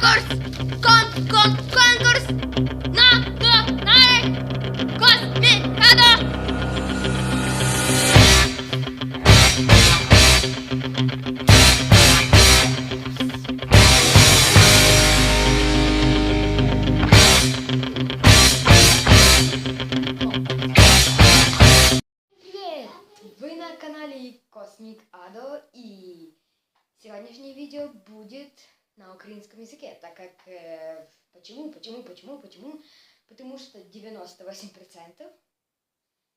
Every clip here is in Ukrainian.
Конкурс! Кон, кон, конкурс! На, на, на, космікадо! Привет! Вы на канале Космик Адо и сегодняшнее видео будет на украинском языке, так как э, почему, почему, почему, почему? Потому что 98%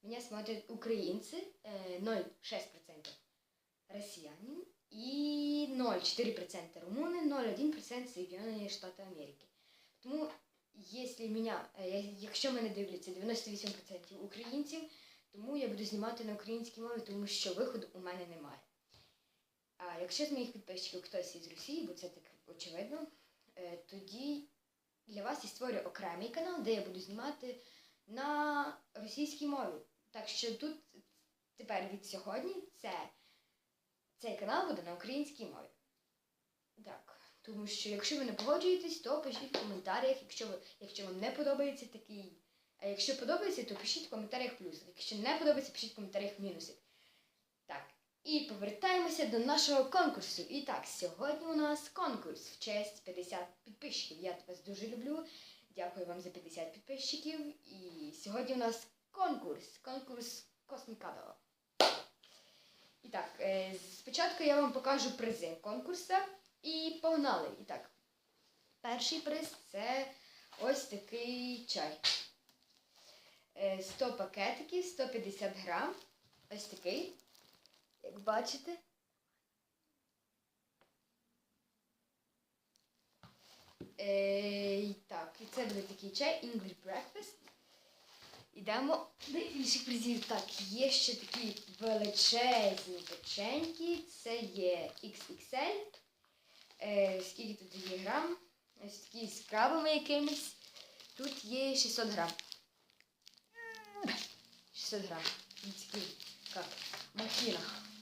меня смотрят украинцы, э, 0,6% россияне и 0,4% румыны, 0,1% Соединені Штати Америки. Тому, якщо мене, е, якщо мене дивляться 98% українців, тому я буду знімати на українській мові, тому що виходу у мене немає. А якщо з моїх підписчиків хтось із Росії, бо це так очевидно, е, тоді для вас я створю окремий канал, де я буду знімати на російській мові. Так що тут тепер від сьогодні це, цей канал буде на українській мові. Так. Тому що якщо ви не погоджуєтесь, то пишіть в коментарях, якщо, ви, якщо вам не подобається такий. А якщо подобається, то пишіть в коментарях плюс. Якщо не подобається, пишіть в коментарях мінуси. І повертаємося до нашого конкурсу. І так, сьогодні у нас конкурс в честь 50 підписчиків. Я вас дуже люблю. Дякую вам за 50 підписчиків. І сьогодні у нас конкурс. Конкурс Космікадо. І так, е, спочатку я вам покажу призи конкурсу. І погнали. І так, перший приз це ось такий чай. Е, 100 пакетиків, 150 грам. Ось такий. Як бачите. Е, так, і це буде такий чай English Breakfast. Ідемо до інших призів. Так, є ще такі величезні печеньки. Це є XXL. Е, скільки тут є грам? Ось такі з крабами якимись. Тут є 600 грам. 600 грам. Ось Такі, як. І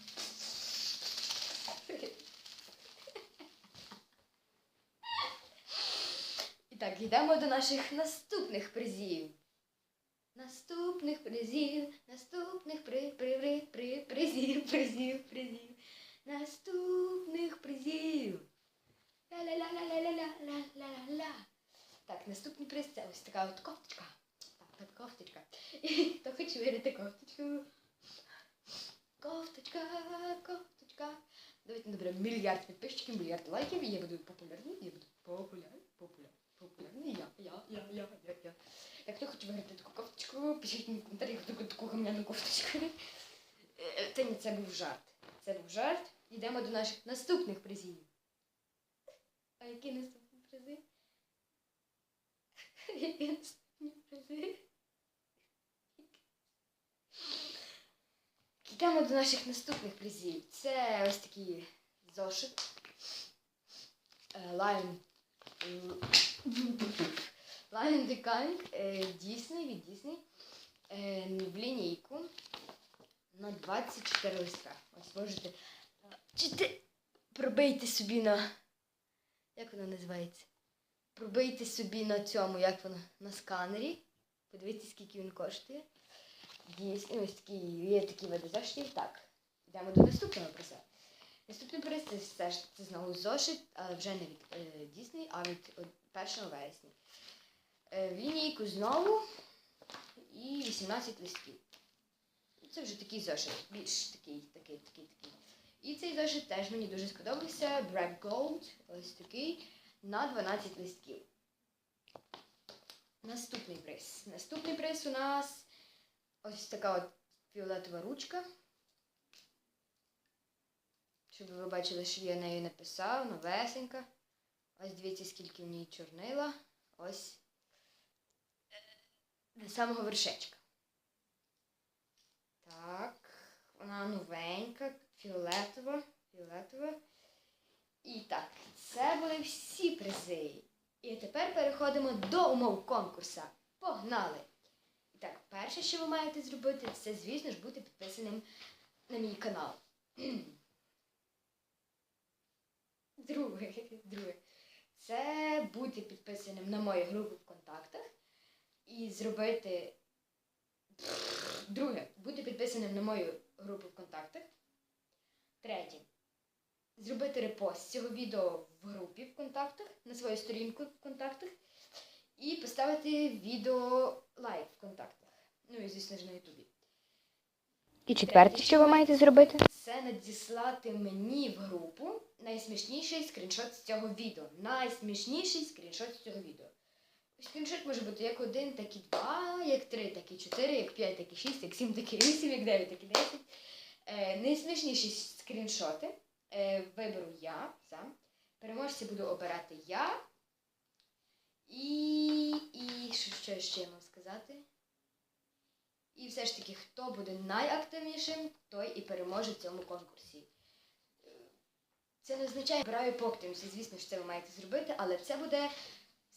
так, до наших наступних призів. Наступних призів, наступних при, при, при, при, призів, призів, призів, наступних призів. Ля-ля-ля-ля-ля-ля-ля-ля-ля. Так, наступний приз це ось така от кофточка. Так, так, кофточка. І хто хоче виграти кофточку? Кофточка, кофточка. Давайте наберемо мільярд підписчиків, мільярд лайків, і я буду популярний, я буду популярний. Я, я, я, я, я, я. Хто хоче виграти таку кофточку, пишіть мені в коментарях таку, таку гамняну кофточку. Е, Це ні, це був жарт. Це був жарт. Йдемо до наших наступних призів. А які наступні призи? Які наступні призи? Йдемо до наших наступних призів. Це ось такий зошит. Е, Lion. The King е, від Disney. Е, В лінійку на 24 листка. Ось можете чити, пробийте собі на. Як воно називається? Пробийте собі на цьому, як воно, на сканері. Подивіться, скільки він коштує. Дійсно, ось такі, є такі види. Так, йдемо до наступного приза. Наступний приз це, все ж- це знову зошит, але вже не від е, Disney, а від е, 1 вересня. Е, лінійку знову і 18 листків. Це вже такий зошит, більш такий, такий, такий, такий. І цей зошит теж мені дуже сподобався. Black Gold, ось такий, на 12 листків. Наступний приз. Наступний приз у нас ось така от фіолетова ручка. Щоб ви бачили, що я нею написав, новесенька. Ось дивіться, скільки в ній чорнила. Ось до самого вершечка. Так, вона новенька, фіолетова, фіолетова. І так, це були всі призи. І тепер переходимо до умов конкурсу. Погнали! І так, перше, що ви маєте зробити, це, звісно ж, бути підписаним на мій канал. Друге, друге. Це бути підписаним на мою групу в контактах і зробити. Друге, бути підписаним на мою групу в контактах. Третє. Зробити репост цього відео в групі в контактах, на свою сторінку в контактах. І поставити відео лайк в контактах. Ну і звісно ж на Ютубі. І четверте, що ви маєте зробити? Це надіслати мені в групу найсмішніший скріншот з цього відео. Найсмішніший скріншот з цього відео. Скріншот може бути як один, так і два, як три, так і чотири, як п'ять, так і шість, як сім, так і вісім, як дев'ять, так і десять. Е, найсмішніші скріншоти е, виберу я сам. Переможця буду обирати я. І, і що, що ще я мав сказати? І все ж таки, хто буде найактивнішим, той і переможе в цьому конкурсі. Е, Це не означає, обираю по активності. Звісно ж, це ви маєте зробити, але це буде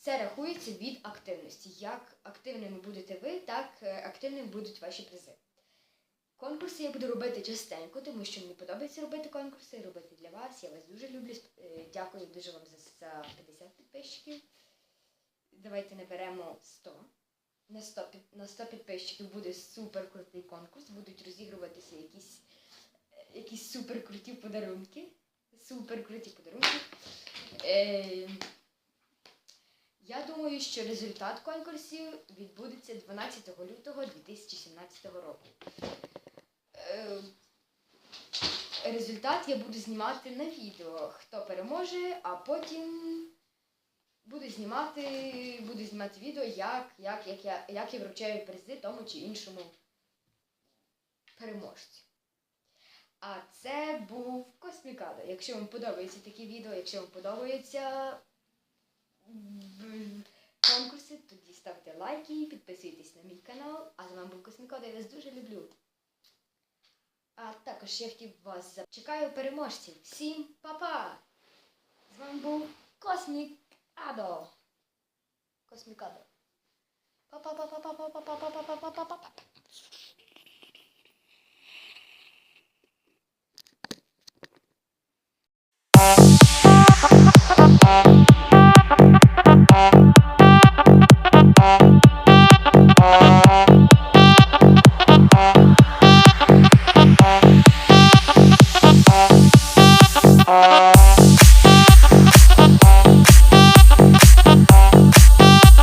все рахується від активності. Як активними будете ви, так е, активними будуть ваші призи. Конкурси я буду робити частенько, тому що мені подобається робити конкурси, робити для вас. Я вас дуже люблю. Е, Дякую дуже вам за, за 50 підписчиків. Давайте наберемо 100 на 100, на 100 підписчиків буде супер крутий конкурс. Будуть розігруватися якісь, е, якісь супер круті подарунки. Супер круті подарунки. Е, я думаю, що результат конкурсів відбудеться 12 лютого 2017 року. Е, результат я буду знімати на відео, хто переможе, а потім буду знімати, буду знімати відео, як, як, як, я, як я вручаю призи тому чи іншому переможцю. А це був Космікада. Якщо вам подобаються такі відео, якщо вам подобаються м, конкурси, тоді ставте лайки, підписуйтесь на мій канал. А з вами був Космікода, я вас дуже люблю. А також я хотів вас. Чекаю переможців. Всім па-па! З вами був Космік Адо. Космікадо.